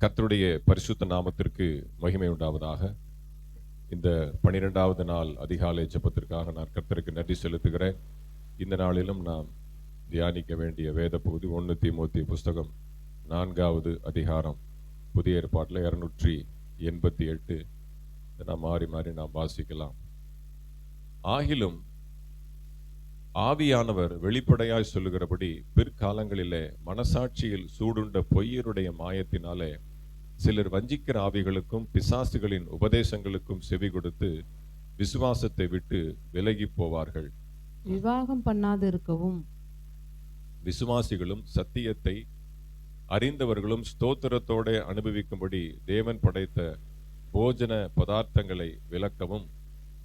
கர்த்தருடைய பரிசுத்த நாமத்திற்கு மகிமை உண்டாவதாக. இந்த பனிரெண்டாவது நாள் அதிகாலை ஜெபத்திற்காக நான் கர்த்தருக்கு நன்றி செலுத்துகிறேன். இந்த நாளிலும் நாம் தியானிக்க வேண்டிய வேத பகுதி ஒன்று திமுத்தி புஸ்தகம் நான்காவது அதிகாரம் புதிய ஏற்பாட்டில் இருநூற்றி எண்பத்தி எட்டு. இதை நாம் மாறி மாறி நாம் வாசிக்கலாம். ஆகிலும் ஆவியானவர் வெளிப்படையாய் சொல்லுகிறபடி பிற்காலங்களிலே மனசாட்சியில் சூடுண்ட பொய்யருடைய மாயத்தினாலே சிலர் வஞ்சிக்கிற ஆவிகளுக்கும் பிசாசுகளின் உபதேசங்களுக்கும் செவி கொடுத்து விசுவாசத்தை விட்டு விலகி போவார்கள். விவாகம் பண்ணாது இருக்கவும் விசுவாசிகளும் சத்தியத்தை அறிந்தவர்களும் ஸ்தோத்திரத்தோட அனுபவிக்கும்படி தேவன் படைத்த போஜன பதார்த்தங்களை விளக்கவும்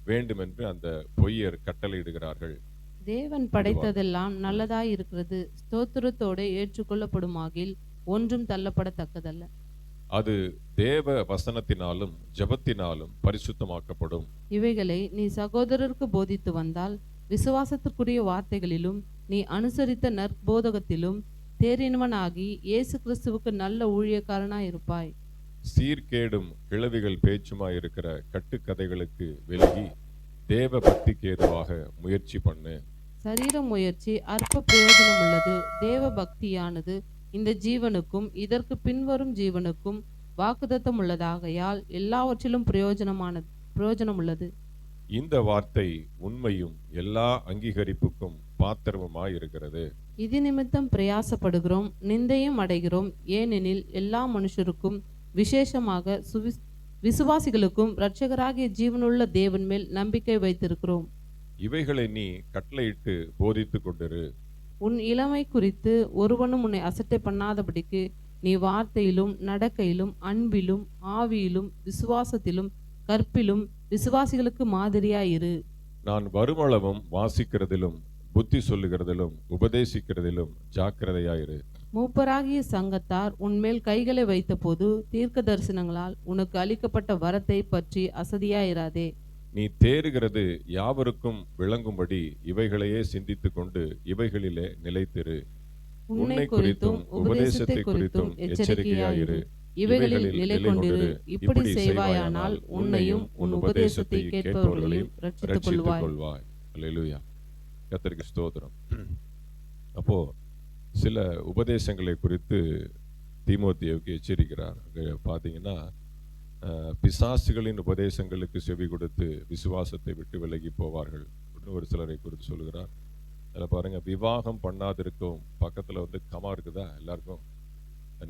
வேண்டுமென்று அந்த பொய்யர் கட்டளையிடுகிறார்கள். தேவன் படைத்ததெல்லாம் நல்லதாய் இருக்கிறது ஸ்தோத்திரத்தோடு ஏற்றுக்கொள்ளப்படுமாகில் ஒன்றும் தள்ளப்படத்தக்கதல்ல. அது தேவ வசனத்தினாலும் ஜெபத்தினாலும் பரிசுத்தமாக்கப்படும். இவைகளை நீ சகோதரருக்கு போதித்து வந்தால் விசுவாசத்திற்குரிய வார்த்தைகளிலும் நீ அனுசரித்த நற்போதகத்திலும் தேறினவனாகி இயேசு கிறிஸ்துவுக்கு நல்ல ஊழியக்காரனாய் இருப்பாய் சீர்கேடும் கிழவிகள் பேச்சுமாய் இருக்கிற கட்டுக்கதைகளுக்கு விலகி தேவ பக்திக்கு ஏதுவாக முயற்சி பண்ணு. சரீர முயற்சி அற்ப பிரயோஜனம் உள்ளது தேவ பக்தியானது இந்த ஜீவனுக்கும் இதற்கு பின்வரும் ஜீவனுக்கும் வாக்குதத்தம் உள்ளதாகையால் எல்லாவற்றிலும் பிரயோஜனமானது பிரயோஜனம் உள்ளது இந்த வார்த்தை உண்மையும் எல்லா அங்கீகரிப்புக்கும் பாத்திரமுமாய் இருக்கிறது இது நிமித்தம் பிரயாசப்படுகிறோம் நிந்தையும் அடைகிறோம். ஏனெனில் எல்லா மனுஷருக்கும் விசேஷமாக சுவிஸ் விசுவாசிகளுக்கும் இரட்சகராகிய ஜீவனுள்ள தேவன் மேல் நம்பிக்கை வைத்திருக்கிறோம். இவைகளை நீ கட்டளையிட்டு போதித்துக் கொண்டிரு. உன் இளமை குறித்து ஒருவனும் உன்னை அசட்டை பண்ணாதபடிக்கு நீ வார்த்தையிலும் நடக்கையிலும் அன்பிலும் ஆவியிலும் விசுவாசத்திலும் கற்பிலும் விசுவாசிகளுக்கு மாதிரியாயிரு. நான் வருமளவும் வாசிக்கிறதிலும் புத்தி சொல்லுகிறதிலும் உபதேசிக்கிறதிலும் ஜாக்கிரதையாயிரு. மூப்பராகிய சங்கத்தார் உன்மேல் கைகளை வைத்தபோது தீர்க்க தரிசனங்களால் உனக்கு அளிக்கப்பட்ட வரத்தை பற்றி அசதியாயிராதே. நீ தேறுகிறது யாவருக்கும் விளங்கும்படி இவைகளையே சிந்தித்துக் கொண்டு இவைகளிலே நிலைத்திரு. உன்னை குறித்தும் உபதேசத்தை குறித்தும் எச்சரிக்கையாயிரு. இவைகளில் நிலை கொண்டிரு இப்படி செய்வாயானால் உன்னையும் உன் உபதேசத்தை கேட்பவர்களையும் ரட்சித்துக் கொள்வாய் அல்லேலூயா கர்த்தருக்கு ஸ்தோத்திரம். அப்போ சில உபதேசங்களை குறித்து தீமோத்தேவுக்கு எச்சரிக்கிறார். பார்த்தீங்கன்னா பிசாசுகளின் உபதேசங்களுக்கு செவி கொடுத்து விசுவாசத்தை விட்டு விலகி போவார்கள். அப்படின்னு ஒரு சிலரை குறித்து சொல்லுகிறார். அதில் பாருங்கள் விவாகம் பண்ணாதிருக்கும் பக்கத்தில் வந்து கமா இருக்குதா? எல்லாருக்கும்.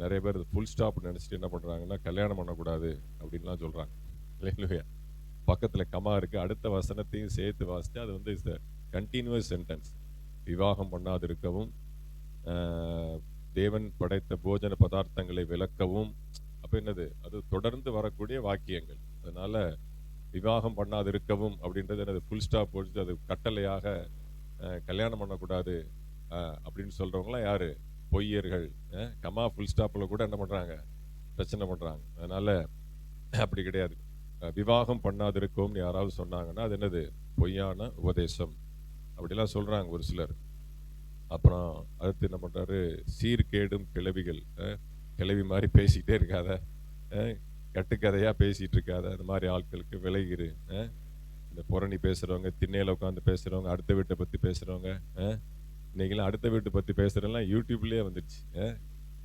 நிறைய பேர் ஃபுல் ஸ்டாப் நினச்சிட்டு என்ன பண்ணுறாங்கன்னா கல்யாணம் பண்ணக்கூடாது அப்படின்லாம் சொல்கிறாங்க இல்லையா? பக்கத்தில் கமா இருக்குது அடுத்த வசனத்தையும் சேர்த்து வாசித்து அது வந்து இஸ் கண்டினியூஸ் சென்டென்ஸ் விவாகம் பண்ணாதிருக்கவும் தேவன் படைத்த போஜன பதார்த்தங்களை விளக்கவும் அப்போ என்னது? அது தொடர்ந்து வரக்கூடிய வாக்கியங்கள். அதனால விவாகம் பண்ணாதிருக்கவும் அப்படின்றது என்னது? ஃபுல் ஸ்டாப் போட்டு அது கட்டளையாக கல்யாணம் பண்ணக்கூடாது அப்படின்னு சொல்கிறவங்களாம் யார்? பொய்யர்கள். கமா ஃபுல் ஸ்டாப்பில் கூட என்ன பண்ணுறாங்க பிரச்சனை பண்ணுறாங்க அதனால் அப்படி கிடையாது. விவாகம் பண்ணாதிருக்கோம்னு யாராவது சொன்னாங்கன்னா அது என்னது? பொய்யான உபதேசம். அப்படிலாம் சொல்கிறாங்க ஒரு சிலர். அப்புறம் அடுத்து என்ன பண்ணுறாரு சீர்கேடும் கிளவிகள். கிளவி மாதிரி பேசிக்கிட்டே இருக்காத. கட்டுக்கதையாக பேசிகிட்டு இருக்காத. அந்த மாதிரி ஆட்களுக்கு விலகிரு. இந்த புரணி பேசுகிறவங்க திண்ணையில் உட்காந்து பேசுகிறவங்க அடுத்த வீட்டை பற்றி பேசுகிறவங்க இன்றைக்கெல்லாம் அடுத்த வீட்டை பற்றி பேசுகிறதெல்லாம் யூடியூப்லேயே வந்துடுச்சு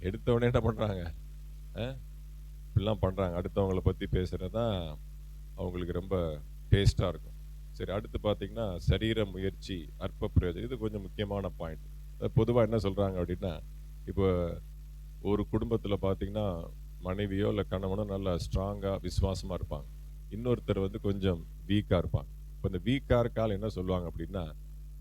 எடுத்த உடனே என்ன பண்ணுறாங்க இப்படிலாம் பண்ணுறாங்க அடுத்தவங்கள பற்றி பேசுகிறது தான் அவங்களுக்கு ரொம்ப டேஸ்ட்டாக இருக்கும். சரி அடுத்து பார்த்திங்கன்னா சரீர முயற்சி அற்ப பிரயோஜனம். இது கொஞ்சம் முக்கியமான பாயிண்ட் பொதுவாக என்ன சொல்கிறாங்க அப்படின்னா இப்போ ஒரு குடும்பத்தில் பார்த்தீங்கன்னா மனைவியோ இல்லை கணவனோ நல்லா ஸ்ட்ராங்காக விசுவாசமாக இருப்பாங்க. இன்னொருத்தர் வந்து கொஞ்சம் வீக்காக இருப்பாங்க. இப்போ இந்த வீக்காக இருக்கால் என்ன சொல்லுவாங்க அப்படின்னா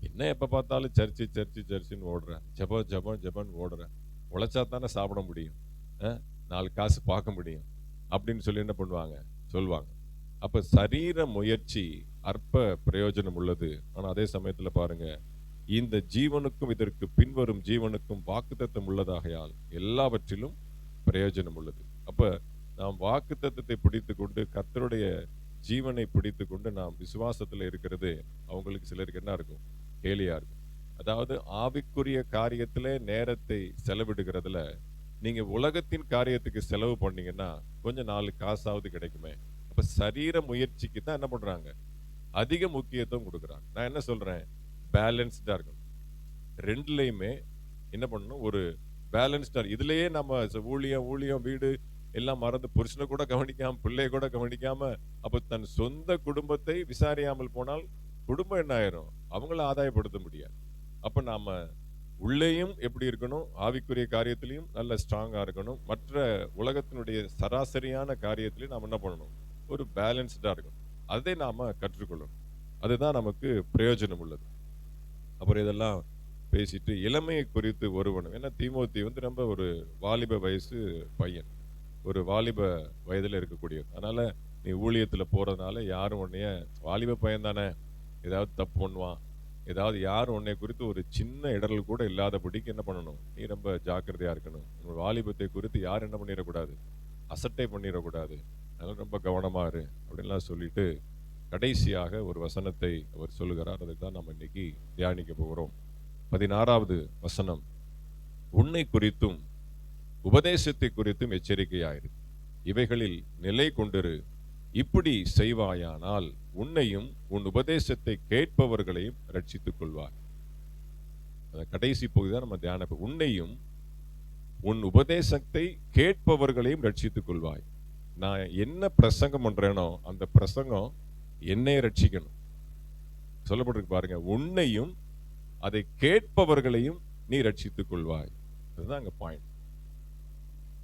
என்ன எப்போ பார்த்தாலும் சர்ச்சு சர்ச்சு சர்ச்சுன்னு ஓடுறேன் ஜபம் ஜபம் ஜபம்னு ஓடுறேன் உழைச்சா தானே சாப்பிட முடியும். நாலு காசு பார்க்க முடியும். அப்படின்னு சொல்லி என்ன பண்ணுவாங்க? சொல்லுவாங்க. அப்போ சரீர முயற்சி அற்ப பிரயோஜனம் உள்ளது. ஆனால் அதே சமயத்தில் பாருங்கள் இந்த ஜீவனுக்கும் இதற்கு பின்வரும் ஜீவனுக்கும் வாக்குத்தத்தம் உள்ளதாகையால் எல்லாவற்றிலும் பிரயோஜனம் உள்ளது. அப்போ நாம் வாக்குத்தத்தத்தை பிடித்து கொண்டு கத்தருடைய ஜீவனை பிடித்து கொண்டு நாம் விசுவாசத்தில் இருக்கிறது அவங்களுக்கு சிலருக்கு என்ன இருக்கும்? கேலியாக இருக்கும். அதாவது ஆவிக்குரிய காரியத்தில் நேரத்தை செலவிடுகிறதுல நீங்கள் உலகத்தின் காரியத்துக்கு செலவு பண்ணீங்கன்னா கொஞ்சம் நாலு காசாவது கிடைக்குமே. அப்போ சரீர முயற்சிக்கு தான் என்ன பண்ணுறாங்க அதிக முக்கியத்துவம் கொடுக்குறாங்க. நான் என்ன சொல்கிறேன் பேலன்ஸ்டாக இருக்கணும். ரெண்டுலேயுமே என்ன பண்ணணும்? ஒரு பேலன்ஸ்டாக இதுலேயே நம்ம ஊழியம் ஊழியம் வீடு எல்லாம் மறந்து புருஷனை கூட கவனிக்காமல் பிள்ளைய கூட கவனிக்காமல் அப்போ தன் சொந்த குடும்பத்தை விசாரியாமல் போனால் குடும்பம் என்ன ஆயிரும்? அவங்கள ஆதாயப்படுத்த முடியாது. அப்போ நாம் உள்ளேயும் எப்படி இருக்கணும்? ஆவிக்குரிய காரியத்திலையும் நல்ல ஸ்ட்ராங்காக இருக்கணும். மற்ற உலகத்தினுடைய சராசரியான காரியத்திலையும் நாம் என்ன பண்ணணும்? ஒரு பேலன்ஸ்டாக இருக்கணும். அதை நாம் கற்றுக்கொள்ளணும். அதுதான் நமக்கு பிரயோஜனம் உள்ளது. அப்புறம் இதெல்லாம் பேசிட்டு இளமையை குறித்து ஒருவனும் ஏன்னா தீமோத்தி வந்து ரொம்ப ஒரு வாலிப வயசு பையன். ஒரு வாலிப வயதில் இருக்கக்கூடியது அதனால நீ ஊழியத்தில் போறதுனால யாரும் உன்னைய வாலிப பையன் தானே ஏதாவது தப்பு பண்ணுவான். ஏதாவது யாரும் உன்னை குறித்து ஒரு சின்ன இடரல் கூட இல்லாதபடிக்கு என்ன பண்ணணும்? நீ ரொம்ப ஜாக்கிரதையா இருக்கணும். உன் வாலிபத்தை குறித்து யாரும் என்ன பண்ணிடக்கூடாது? அசட்டை பண்ணிடக்கூடாது. அதனால ரொம்ப கவனமா இரு அப்படின்லாம் சொல்லிட்டு கடைசியாக ஒரு வசனத்தை அவர் சொல்லுகிறார். அதை தான் நம்ம இன்னைக்கு தியானிக்க போகிறோம். பதினாறாவது வசனம் உன்னை குறித்தும் உபதேசத்தை குறித்தும் எச்சரிக்கையாயிரு. இவைகளில் நிலை கொண்டிரு. இப்படி செய்வாயானால் உன்னையும் உன் உபதேசத்தை கேட்பவர்களையும் ரட்சித்துக் கொள்வார். அந்த கடைசி பகுதி தான் நம்ம தியான உன்னையும் உன் உபதேசத்தை கேட்பவர்களையும் ரட்சித்துக் கொள்வாய். நான் என்ன பிரசங்கம் பண்றேனோ அந்த பிரசங்கம் என்னை ரட்சிக்கணும் சொல்லப்பட்டிருக்கு பாருங்க உன்னையும் அதை கேட்பவர்களையும் நீ ரட்சித்துக் கொள்வாய். அதுதான் அங்க பாயிண்ட்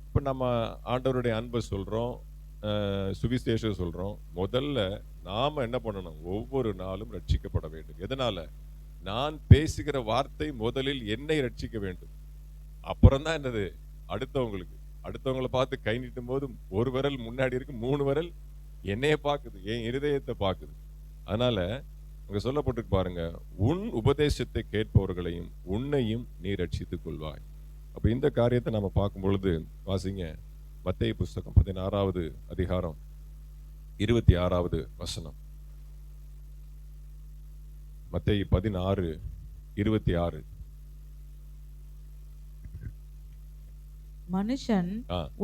இப்ப நம்ம ஆண்டவருடைய அன்பை சொல்றோம் அஹ், சுவிசேஷம் சொல்றோம். முதல்ல நாம என்ன பண்ணணும்? ஒவ்வொரு நாளும் ரட்சிக்கப்பட வேண்டும். எதனால? நான் பேசுகிற வார்த்தை முதலில் என்னை ரட்சிக்க வேண்டும். அப்புறம் தான் என்னது? அடுத்தவங்களுக்கு. அடுத்தவங்கள பார்த்து கை நீட்டும் போது ஒரு விரல் முன்னாடி இருக்கு மூணு விரல் என்னைய பார்க்குது என் இருதயத்தை பார்க்குது அதனால அங்க சொல்லப்பட்டிருக்கு பாருங்க உன் உபதேசத்தை கேட்பவர்களையும் உன்னையும் நீ ரட்சித்துக் கொள்வாய். அப்போ இந்த காரியத்தை நம்ம பார்க்கும் பொழுது வாசிங்க மத்திய புஸ்தகம் பதினாறாவது அதிகாரம் இருபத்தி ஆறாவது வசனம். மத்திய பதினாறு இருபத்தி ஆறு. மனுஷன்.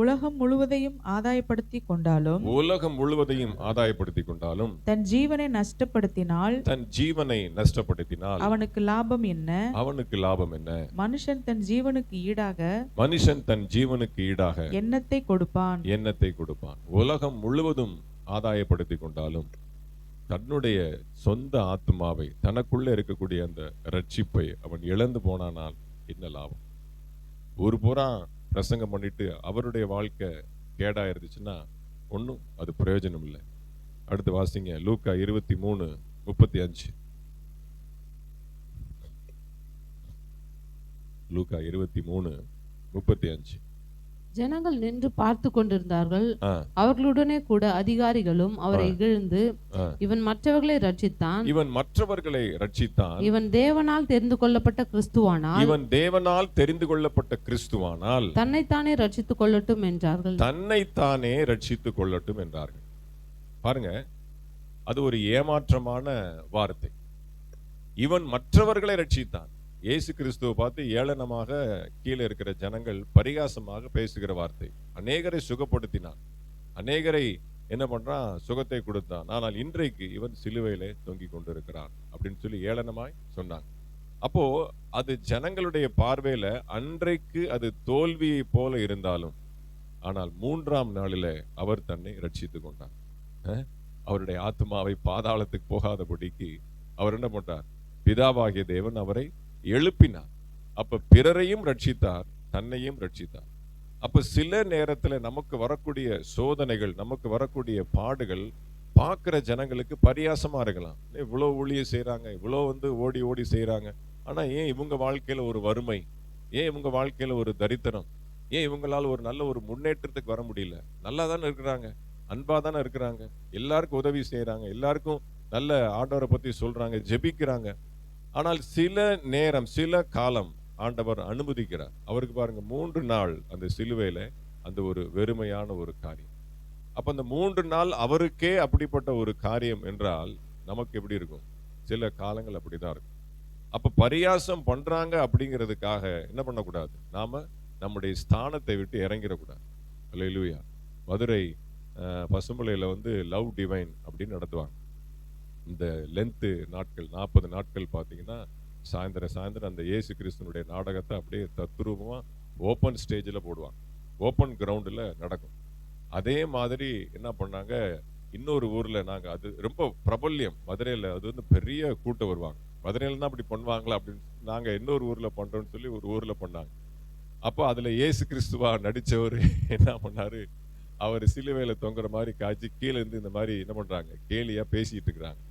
உலகம் முழுவதையும் ஆதாயப்படுத்தி கொண்டாலும் உலகம் முழுவதையும் ஆதாயப்படுத்திக் கொண்டாலும் தன் ஜீவனை நஷ்டப்படுத்தினால் தன் ஜீவனை நஷ்டப்படுத்தினால் அவனுக்கு லாபம் என்ன? அவனுக்கு லாபம் என்ன? மனுஷன் தன் ஜீவனுக்கு ஈடாக மனுஷன் தன் ஜீவனுக்கு ஈடாக எண்ணத்தை கொடுப்பான்? எண்ணத்தை கொடுப்பான்? உலகம் முழுவதும் ஆதாயப்படுத்தி கொண்டாலும் தன்னுடைய சொந்த ஆத்மாவை தனக்குள்ள இருக்கக்கூடிய அந்த ரட்சிப்பை அவன் இழந்து போனானால் என்ன லாபம்? ஒரு புறா பிரசங்கம் பண்ணிட்டு அவருடைய வாழ்க்கை கேடா இருந்துச்சுன்னா ஒன்றும் அது பிரயோஜனம் இல்லை அடுத்து வாசிங்க லூக்கா இருபத்தி மூணு முப்பத்தி அஞ்சு லூக்கா இருபத்தி மூணு முப்பத்தி அஞ்சு ஜனங்கள் நின்று பார்த்து கொண்டிருந்தார்கள். அவர்களுடனே கூட அதிகாரிகளும் அவரை. இகழ்ந்து. இவன் மற்றவர்களை ரட்சித்தான். இவன் மற்றவர்களை ரட்சித்தான். இவன் தேவனால் தெரிந்து கொள்ளப்பட்ட கிறிஸ்துவானால் இவன் தேவனால் தெரிந்து கொள்ளப்பட்ட கிறிஸ்துவானால் தன்னைத்தானே ரட்சித்துக் கொள்ளட்டும் என்றார்கள். தன்னைத்தானே ரட்சித்துக் கொள்ளட்டும் என்றார்கள். பாருங்க அது ஒரு ஏமாற்றமான வார்த்தை. இவன் மற்றவர்களை ரட்சித்தான். இயேசு கிறிஸ்துவை பார்த்து ஏளனமாக கீழே இருக்கிற ஜனங்கள் பரிகாசமாக பேசுகிற வார்த்தை. அநேகரை சுகப்படுத்தினான். அநேகரை என்ன பண்றான்? சுகத்தை கொடுத்தான். ஆனால் இன்றைக்கு இவன் சிலுவையிலே தொங்கி கொண்டிருக்கிறான் அப்படின்னு சொல்லி ஏளனமாய் சொன்னாங்க. அப்போ அது ஜனங்களுடைய பார்வையில அன்றைக்கு அது தோல்வியை போல இருந்தாலும் ஆனால் மூன்றாம் நாளில் அவர் தன்னை ரட்சித்து கொண்டார். அவருடைய ஆத்மாவை பாதாளத்துக்கு போகாதபடிக்கு அவர் என்ன பண்ணார் பிதாவாகிய தேவன் அவரை எழுப்பினார். அப்ப பிறரையும் ரட்சித்தார் தன்னையும் ரட்சித்தார். அப்ப சில நேரத்துல நமக்கு வரக்கூடிய சோதனைகள் நமக்கு வரக்கூடிய பாடுகள் பார்க்குற ஜனங்களுக்கு பரியாசமாக இருக்கலாம். இவ்வளோ ஊழியம் செய்கிறாங்க இவ்வளோ வந்து ஓடி ஓடி செய்கிறாங்க ஆனா ஏன் இவங்க வாழ்க்கையில ஒரு வறுமை? ஏன் இவங்க வாழ்க்கையில ஒரு தரித்திரம்? ஏன் இவங்களால ஒரு நல்ல ஒரு முன்னேற்றத்துக்கு வர முடியல? நல்லா தானே இருக்கிறாங்க. அன்பாக தானே இருக்கிறாங்க. எல்லாருக்கும் உதவி செய்கிறாங்க எல்லாருக்கும் நல்ல ஆண்டவரை பத்தி சொல்றாங்க ஜெபிக்கிறாங்க. ஆனால் சில நேரம் சில காலம் ஆண்டவர் அனுமதிக்கிறார். அவருக்கு பாருங்க மூன்று நாள் அந்த சிலுவையில் அந்த ஒரு வெறுமையான ஒரு காரியம். அப்போ அந்த மூன்று நாள் அவருக்கே அப்படிப்பட்ட ஒரு காரியம் என்றால் நமக்கு எப்படி இருக்கும்? சில காலங்கள் அப்படிதான் இருக்கும். அப்போ பரியாசம் பண்ணுறாங்க அப்படிங்கிறதுக்காக என்ன பண்ணக்கூடாது? நாம் நம்முடைய ஸ்தானத்தை விட்டு இறங்கிடக்கூடாது. அல்லேலூயா. மதுரை பசுமலையில் வந்து லவ் டிவைன் அப்படின்னு நடத்துவாங்க. இந்த லென்த்து நாட்கள் நாற்பது நாட்கள் பார்த்தீங்கன்னா சாயந்தரம் சாயந்தரம் அந்த இயேசு கிறிஸ்துனுடைய நாடகத்தை அப்படியே தத்ரூபமாக ஓப்பன் ஸ்டேஜில் போடுவாங்க. ஓப்பன் கிரவுண்டில் நடக்கும். அதே மாதிரி என்ன பண்ணாங்க? இன்னொரு ஊரில் நாங்கள் அது ரொம்ப பிரபல்யம். மதுரையில் அது வந்து பெரிய கூட்டம் வருவாங்க. மதுரையில் தான் அப்படி பண்ணுவாங்களா அப்படின்னு நாங்கள் இன்னொரு ஊரில் பண்ணுறோம்னு சொல்லி ஒரு ஊரில் பண்ணாங்க. அப்போ அதில் இயேசு கிறிஸ்துவா நடித்தவர் என்ன பண்ணாரு? அவர் சிலுவையில் தொங்குற மாதிரி காய்ச்சி கீழேருந்து இந்த மாதிரி என்ன பண்ணுறாங்க கேலியாக பேசிகிட்டு இருக்கிறாங்க.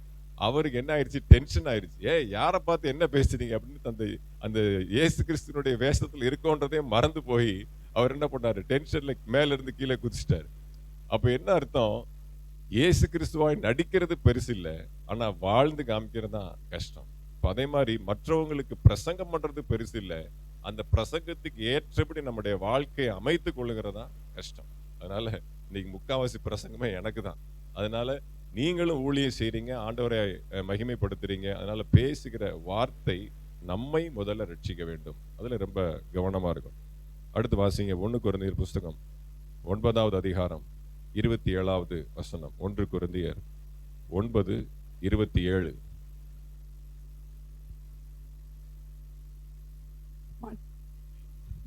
அவருக்கு என்ன ஆயிடுச்சு? டென்ஷன் ஆயிடுச்சு. ஏ யாரை பார்த்து என்ன பேசுறீங்க அப்படின்னு அந்த அந்த இயேசு கிறிஸ்துனுடைய வேஷத்தில் இருக்கோன்றதே மறந்து போய் அவர் என்ன பண்ணாரு? டென்ஷன்ல மேல இருந்து கீழே குதிச்சிட்டாரு. அப்ப என்ன அர்த்தம்? இயேசு கிறிஸ்துவாய் நடிக்கிறது பெருசு இல்லை. ஆனா வாழ்ந்து காமிக்கிறது தான் கஷ்டம். இப்போ அதே மாதிரி மற்றவங்களுக்கு பிரசங்கம் பண்றது பெருசு இல்லை. அந்த பிரசங்கத்துக்கு ஏற்றபடி நம்முடைய வாழ்க்கையை அமைத்து கொள்ளுகிறதா கஷ்டம். அதனால இன்னைக்கு முக்காவாசி பிரசங்கமே எனக்கு தான். அதனால நீங்களும் ஊழியம் செய்கிறீங்க ஆண்டவரை மகிமைப்படுத்துகிறீங்க மகிமைப்படுத்துறீங்க. பேசுகிற வார்த்தை நம்மை முதல்ல ரட்சிக்க வேண்டும். அதில் ரொம்ப கவனமாக இருக்கும் அடுத்து வாசிங்க ஒன்று குருந்தியர் புஸ்தகம். ஒன்பதாவது அதிகாரம் இருபத்தி ஏழாவது வசனம். ஒன்று குருந்தியர் ஒன்பது இருபத்தி ஏழு.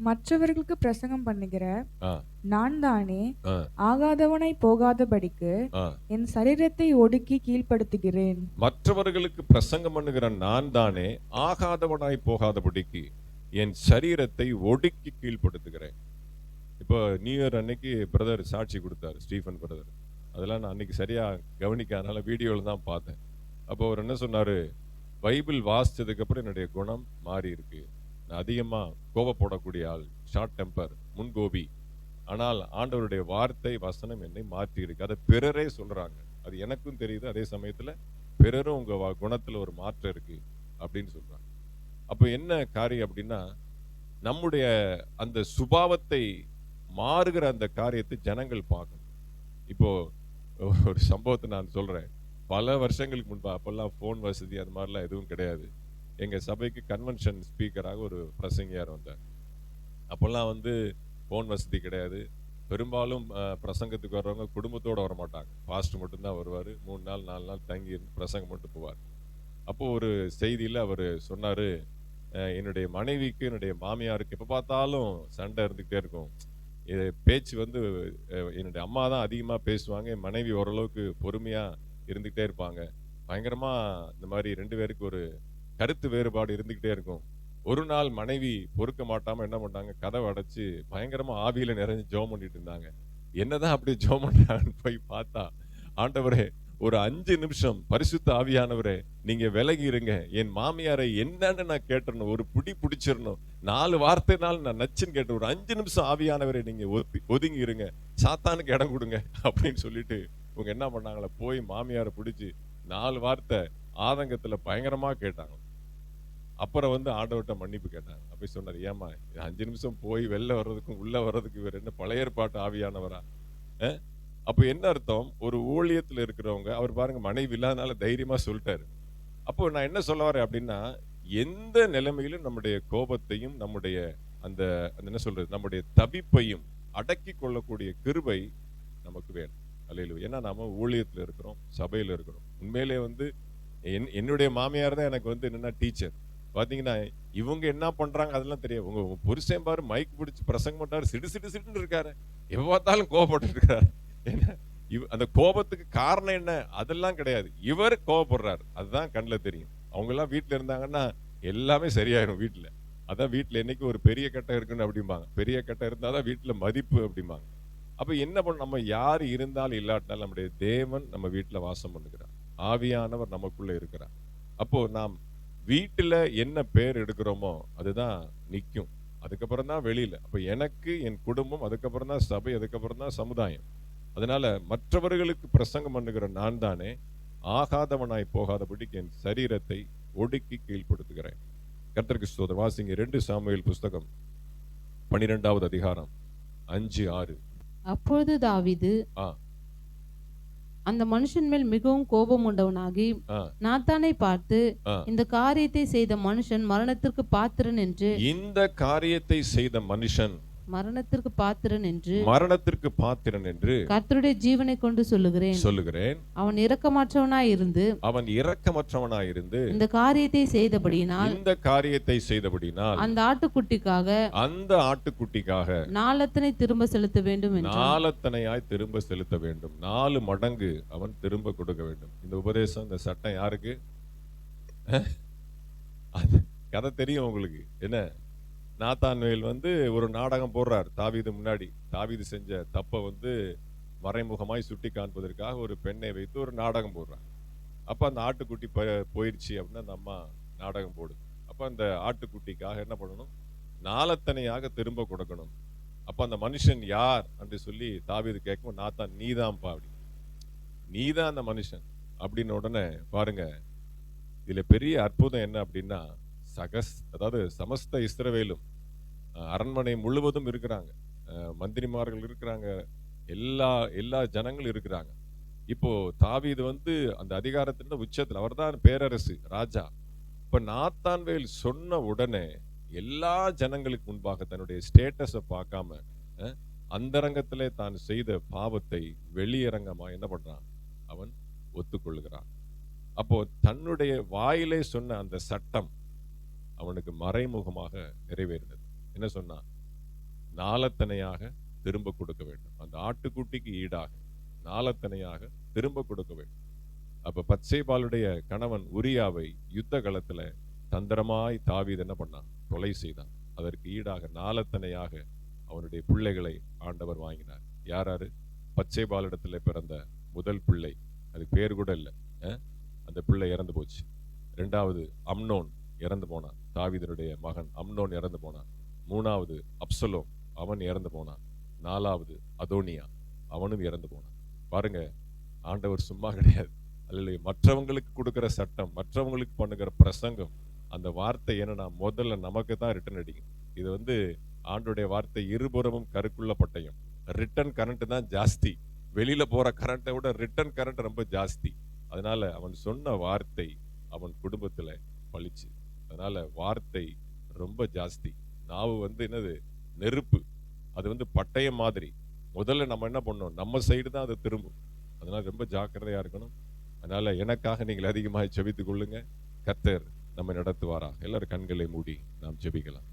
மற்றவர்களுக்கு பிரசங்கம் பண்ணுகிற நான் தானே ஆகாதவனாய் போகாதபடிக்கு என் சரீரத்தை ஒடுக்கி கீழ்ப்படுத்துகிறேன். மற்றவர்களுக்கு பிரசங்கம் பண்ணுகிற நான் தானே ஆகாதவனாய் போகாதபடிக்கு என் சரீரத்தை ஒடுக்கி கீழ்ப்படுத்துகிறேன். இப்போ நியூ இயர் அன்னைக்கு பிரதர் சாட்சி கொடுத்தாரு ஸ்டீஃபன் பிரதர் அதெல்லாம் நான் அன்னைக்கு சரியா கவனிக்காதனால வீடியோவில் தான் பார்த்தேன். அப்போ அவர் என்ன சொன்னாரு? பைபிள் வாசிச்சதுக்கு அப்புறம் என்னுடைய குணம் மாறி இருக்கு. நான் அதிகமாக கோபப்படக்கூடிய ஆள் ஷார்ட் டெம்பர் முன்கோபி. ஆனால் ஆண்டவருடைய வார்த்தை வசனம் என்னை மாற்றி இருக்கு அதை பிறரே சொல்கிறாங்க அது எனக்கும் தெரியுது. அதே சமயத்தில் பிறரும் உங்கள் குணத்தில் ஒரு மாற்றம் இருக்கு அப்படின்னு சொல்கிறாங்க அப்போ என்ன காரியம் அப்படின்னா நம்முடைய அந்த சுபாவத்தை மாறுகிற அந்த காரியத்தை ஜனங்கள் பார்க்கணும். இப்போ ஒரு சம்பவத்தை நான் சொல்கிறேன் பல வருஷங்களுக்கு முன்பு அப்போல்லாம் ஃபோன் வசதி அது மாதிரிலாம் எதுவும் கிடையாது. எங்கள் சபைக்கு கன்வென்ஷன் ஸ்பீக்கராக ஒரு பிரசங்கியார் வந்தார். அப்போல்லாம் வந்து ஃபோன் வசதி கிடையாது. பெரும்பாலும் பிரசங்கத்துக்கு வர்றவங்க குடும்பத்தோடு வர மாட்டாங்க மட்டும்தான் வருவார். மூணு நாள் நாலு நாள் தங்கி இருந்து பிரசங்கம் மட்டும் போவார். அப்போது ஒரு செய்தியில் அவர் சொன்னார் என்னுடைய மனைவிக்கு என்னுடைய மாமியாருக்கு எப்போ பார்த்தாலும் சண்டை இருந்துக்கிட்டே இருக்கும். இது பேச்சு வந்து என்னுடைய அம்மா தான் அதிகமாக பேசுவாங்க. என் மனைவி ஓரளவுக்கு பொறுமையாக இருந்துக்கிட்டே இருப்பாங்க. பயங்கரமாக இந்த மாதிரி ரெண்டு பேருக்கு ஒரு கருத்து வேறுபாடு இருந்துக்கிட்டே இருக்கும். ஒரு நாள் மனைவி பொறுக்க மாட்டாம என்ன பண்ணாங்க? கதவை அடைச்சு பயங்கரமா ஆவியில நிறைஞ்சு ஜோம் பண்ணிட்டு இருந்தாங்க. என்னதான் அப்படி ஜோம் பண்றாங்கன்னு போய் பார்த்தா ஆண்டவரே ஒரு அஞ்சு நிமிஷம் பரிசுத்த ஆவியானவரே நீங்க விலகி இருங்க. என் மாமியாரை என்னன்னு நான் கேட்டுறணும் ஒரு பிடி பிடிச்சிடணும். நாலு வார்த்தைனால நான் நச்சுன்னு கேட்டேன். ஒரு அஞ்சு நிமிஷம் ஆவியானவரை நீங்க ஒதுங்கி இருங்க. சாத்தானுக்கு இடம் கொடுங்க அப்படின்னு சொல்லிட்டு இவங்க என்ன பண்ணாங்களே? போய் மாமியாரை பிடிச்சி நாலு வார்த்தை ஆதங்கத்துல பயங்கரமா கேட்டாங்க. அப்புறம் வந்து ஆண்டவர்கிட்ட மன்னிப்பு கேட்டாங்க. அப்படி சொன்னார் ஏமா அஞ்சு நிமிஷம் போய் வெளில வர்றதுக்கும் உள்ளே வர்றதுக்கு இவர் என்ன பழைய ஏற்பாட்டு ஆவியானவரா? அப்போ என்ன அர்த்தம்? ஒரு ஊழியத்தில் இருக்கிறவங்க அவர் பாருங்க மனைவி இல்லாதனால தைரியமாக சொல்லிட்டாரு. அப்போ நான் என்ன சொல்ல வரேன் அப்படின்னா எந்த நிலைமையிலும் நம்முடைய கோபத்தையும் நம்முடைய அந்த அந்த என்ன சொல்றது நம்முடைய தவிப்பையும் அடக்கி கொள்ளக்கூடிய கிருபை நமக்கு வேணும். அல்லையில ஏன்னா நாம ஊழியத்தில் இருக்கிறோம் சபையில் இருக்கிறோம். உண்மையிலே வந்து என் என்னுடைய மாமியார் தான் எனக்கு வந்து என்னென்னா டீச்சர். பார்த்தீங்கன்னா இவங்க என்ன பண்ணுறாங்க அதெல்லாம் தெரியும் உங்கள் புருஷன் பாரு மைக் பிடிச்சி பிரசங்கம் பண்றாரு சிடு சிடு சிடுன்னு இருக்காரு. எப்போ பார்த்தாலும் கோவப்பட்டு இருக்காரு. என்ன இவ அந்த கோபத்துக்கு காரணம் என்ன? அதெல்லாம் கிடையாது. இவர் கோவப்படுறாரு. அதுதான் கண்ணில் தெரியும். அவங்கெல்லாம் வீட்டில் இருந்தாங்கன்னா எல்லாமே சரியாயிடும் வீட்டில் அதான் வீட்டில் என்னைக்கு ஒரு பெரிய கட்டம் இருக்குன்னு அப்படிம்பாங்க. பெரிய கட்டம் இருந்தாதான் வீட்டில் மதிப்பு அப்படிம்பாங்க. அப்போ என்ன பண்ண நம்ம யார் இருந்தாலும் இல்லாட்டினாலும் நம்முடைய தேவன் நம்ம வீட்டில் வாசம் பண்ணுகிறார். ஆவியானவர் நமக்குள்ளே இருக்கிறார். அப்போது நாம் வீட்டுல என்ன பேர் எடுக்கிறோமோ அதுதான் நிற்கும் அதுக்கப்புறம் தான் வெளியில. அப்ப எனக்கு என் குடும்பம் அதுக்கப்புறம் தான் சபை அதுக்கப்புறம் தான் சமுதாயம். அதனால மற்றவர்களுக்கு பிரசங்கம் பண்ணுகிற நான் தானே ஆகாதவனாய் போகாதபடிக்கு என் சரீரத்தை ஒடுக்கி கீழ்ப்படுத்துகிறேன். கர்த்தருக்கு ஸ்தோத்திரம். வாசிங்க. ரெண்டு சாமுவேல் புஸ்தகம் பனிரெண்டாவது அதிகாரம் அஞ்சு ஆறு. அப்பொழுது தாவீது. அந்த மனுஷன் மேல் மிகவும் கோபம் உண்டவனாகி. நாத்தானை பார்த்து. இந்த காரியத்தை செய்த மனுஷன் மரணத்திற்கு பாத்திரன் என்று இந்த காரியத்தை செய்த மனுஷன் மரணத்திற்கு பாத்திரன் என்று மரணத்திற்கு பாத்திரன் என்று கர்த்தருடைய ஜீவனை கொண்டு சொல்லுகிறேன். சொல்லுகிறேன். அவன் இரக்கமற்றவனாய் இருந்து அவன் இரக்கமற்றவனாயிருந்து இந்த காரியத்தை செய்தபடியினால் இந்த காரியத்தை செய்தபடினால் அந்த ஆட்டுக்குட்டிக்காக அந்த ஆட்டுக்குட்டிக்காக நாளத்தனை திரும்ப செலுத்த வேண்டும் நாலத்தனையாய் திரும்ப செலுத்த வேண்டும். நாலு மடங்கு அவன் திரும்ப கொடுக்க வேண்டும். இந்த உபதேசம் இந்த சட்டம் யாருக்கு? அது கதை தெரியும் உங்களுக்கு. என்ன? நாத்தான்வேல் வந்து ஒரு நாடகம் போடுறார் தாவீது முன்னாடி. தாவீது செஞ்ச தப்பை வந்து மறைமுகமாய் சுட்டி காண்பதற்காக ஒரு பெண்ணை வைத்து ஒரு நாடகம் போடுறார். அப்போ அந்த ஆட்டுக்குட்டி ப- போயிடுச்சு அப்படின்னு அந்த அம்மா நாடகம் போடுது அப்போ அந்த ஆட்டுக்குட்டிக்காக என்ன பண்ணணும்? நாலத்தனையாக திரும்ப கொடுக்கணும். அப்போ அந்த மனுஷன் யார் அப்படி சொல்லி தாவீது கேட்கும் நாத்தான் நீதான்ப்பா அப்படி நீதான் அந்த மனுஷன் அப்படின்னு உடனே பாருங்க இதில் பெரிய அற்புதம் என்ன அப்படின்னா சகஸ் அதாவது சமஸ்த இஸ்ரவேலும் அரண்மனை முழுவதும் இருக்கிறாங்க. மந்திரிமார்கள் இருக்கிறாங்க. எல்லா எல்லா ஜனங்களும் இருக்கிறாங்க. இப்போ தாவீது வந்து அந்த அதிகாரத்தின் உச்சத்தில் அவர்தான் பேரரசு ராஜா. இப்போ நாத்தான்வேல் சொன்ன உடனே எல்லா ஜனங்களுக்கு முன்பாக தன்னுடைய ஸ்டேட்டஸை பார்க்காம அந்தரங்கத்திலே தான் செய்த பாவத்தை வெளியரங்கமா என்ன பண்றான்? அவன் ஒத்துக்கொள்கிறான் அப்போ தன்னுடைய வாயிலே சொன்ன அந்த சட்டம் அவனுக்கு மறைமுகமாக நிறைவேறினது. என்ன சொன்னான் நாலத்தனையாக திரும்ப கொடுக்க வேண்டும். அந்த ஆட்டுக்குட்டிக்கு ஈடாக நாலத்தனையாக திரும்ப கொடுக்க வேண்டும். அப்ப பச்சைபாலுடைய கணவன் உரியாவை யுத்த காலத்துல தந்திரமாய் தாவீது என்ன பண்ணான்? கொலை செய்தான். அதற்கு ஈடாக நாலத்தனையாக அவனுடைய பிள்ளைகளை ஆண்டவர் வாங்கினார். யாராரு பச்சைபாலிடத்துல பிறந்த முதல் பிள்ளை. அது பேர் கூட இல்லை. அந்த பிள்ளை இறந்து போச்சு. ரெண்டாவது அம்னோன் இறந்து போனான். தாவிதனுடைய மகன் அம்னோன் இறந்து போனான். மூணாவது அப்சலோம் அவன் இறந்து போனான். நாலாவது அதோனியா அவனும் இறந்து போனான். பாருங்க ஆண்டவர் சும்மா கிடையாது. அல்ல மற்றவங்களுக்கு கொடுக்குற சட்டம் மற்றவங்களுக்கு பண்ணுகிற பிரசங்கம் அந்த வார்த்தை என்னன்னா முதல்ல நமக்கு தான் ரிட்டன் அடிக்கும் இது வந்து ஆண்டுடைய வார்த்தை இருபுறமும் கருக்குள்ள பட்டயம். ரிட்டர்ன் கரண்ட் தான் ஜாஸ்தி. வெளியில போற கரண்ட்டை விட ரிட்டன் கரண்ட் ரொம்ப ஜாஸ்தி. அதனால அவன் சொன்ன வார்த்தை அவன் குடும்பத்துல பழிச்சு அதனால வார்த்தை ரொம்ப ஜாஸ்தி. நாவு வந்து என்னது? நெருப்பு. அது வந்து பட்டயம் மாதிரி. முதல்ல நம்ம என்ன பண்ணோம்? நம்ம சைடு தான் அது திரும்பும். அதனால் ரொம்ப ஜாக்கிரதையாக இருக்கணும். அதனால் எனக்காக நீங்கள் அதிகமாக ஜெபித்துக் கொள்ளுங்கள் கத்தர் நம்ம நடத்துவாரா எல்லோரும் கண்களை மூடி நாம் ஜெபிக்கலாம்.